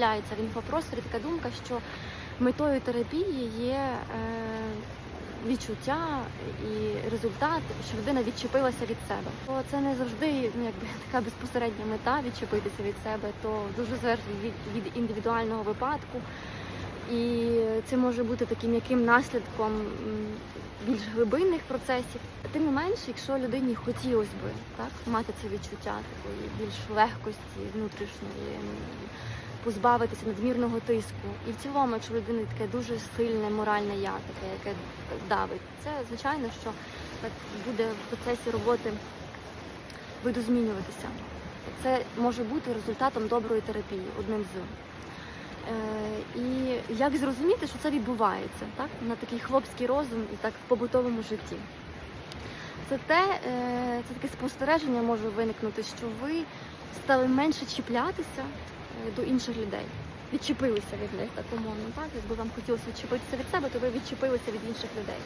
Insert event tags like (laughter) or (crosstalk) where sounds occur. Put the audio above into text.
з'являється в інфопросторі така думка, що метою терапії є е, відчуття і результат, що людина відчепилася від себе. Бо це не завжди ну, якби (laughs) така безпосередня мета відчепитися від себе, то дуже залежить від, від індивідуального випадку. І це може бути таким яким наслідком більш глибинних процесів. Тим не менш, якщо людині хотілося би так мати це відчуття такої більш легкості внутрішньої, позбавитися надмірного тиску. І в цілому, якщо людини таке дуже сильне моральне я, таке, яке давить, це звичайно, що так буде в процесі роботи видозмінюватися. Це може бути результатом доброї терапії, одним з. Е, і як зрозуміти, що це відбувається так? на такий хлопський розум і так в побутовому житті? Це те, е, це таке спостереження може виникнути, що ви стали менше чіплятися е, до інших людей. Відчепилися від них так умовно, так? Якби вам хотілося відчепитися від себе, то ви відчепилися від інших людей.